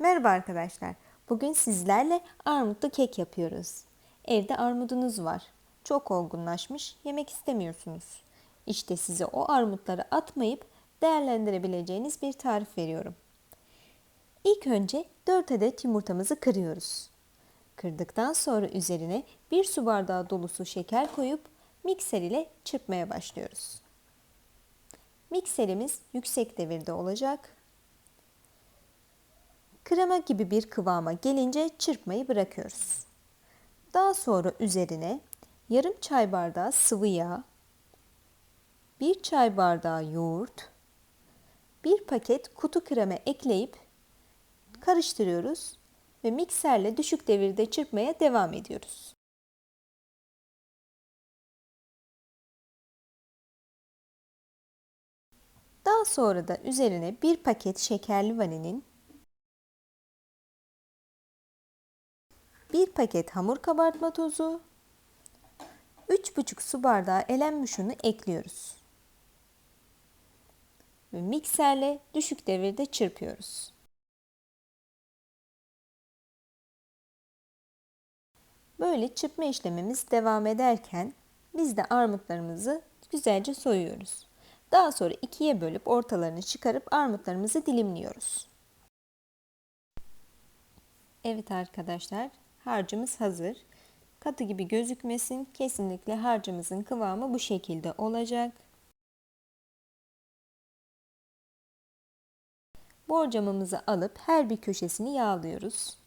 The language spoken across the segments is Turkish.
Merhaba arkadaşlar. Bugün sizlerle armutlu kek yapıyoruz. Evde armudunuz var. Çok olgunlaşmış, yemek istemiyorsunuz. İşte size o armutları atmayıp değerlendirebileceğiniz bir tarif veriyorum. İlk önce 4 adet yumurtamızı kırıyoruz. Kırdıktan sonra üzerine 1 su bardağı dolusu şeker koyup mikser ile çırpmaya başlıyoruz. Mikserimiz yüksek devirde olacak krema gibi bir kıvama gelince çırpmayı bırakıyoruz. Daha sonra üzerine yarım çay bardağı sıvı yağ, bir çay bardağı yoğurt, bir paket kutu krema ekleyip karıştırıyoruz ve mikserle düşük devirde çırpmaya devam ediyoruz. Daha sonra da üzerine bir paket şekerli vanilin 1 paket hamur kabartma tozu, 3,5 su bardağı elenmiş unu ekliyoruz. Ve mikserle düşük devirde çırpıyoruz. Böyle çırpma işlemimiz devam ederken biz de armutlarımızı güzelce soyuyoruz. Daha sonra ikiye bölüp ortalarını çıkarıp armutlarımızı dilimliyoruz. Evet arkadaşlar harcımız hazır. Katı gibi gözükmesin. Kesinlikle harcımızın kıvamı bu şekilde olacak. Borcamımızı alıp her bir köşesini yağlıyoruz.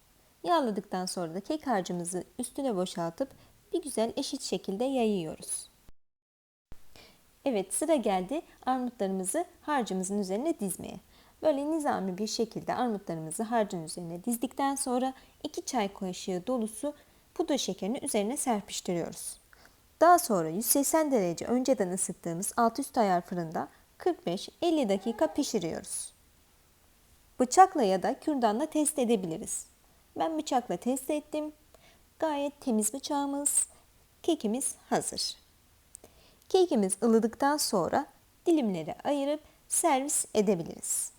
Yağladıktan sonra da kek harcımızı üstüne boşaltıp bir güzel eşit şekilde yayıyoruz. Evet sıra geldi armutlarımızı harcımızın üzerine dizmeye. Böyle nizami bir şekilde armutlarımızı harcın üzerine dizdikten sonra 2 çay kaşığı dolusu pudra şekerini üzerine serpiştiriyoruz. Daha sonra 180 derece önceden ısıttığımız alt üst ayar fırında 45-50 dakika pişiriyoruz. Bıçakla ya da kürdanla test edebiliriz. Ben bıçakla test ettim. Gayet temiz bıçağımız, kekimiz hazır. Kekimiz ılıdıktan sonra dilimlere ayırıp servis edebiliriz.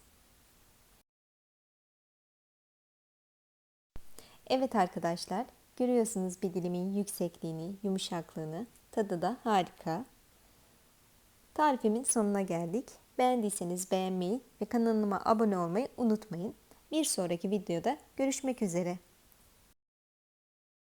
Evet arkadaşlar, görüyorsunuz bir dilimin yüksekliğini, yumuşaklığını. Tadı da harika. Tarifimin sonuna geldik. Beğendiyseniz beğenmeyi ve kanalıma abone olmayı unutmayın. Bir sonraki videoda görüşmek üzere.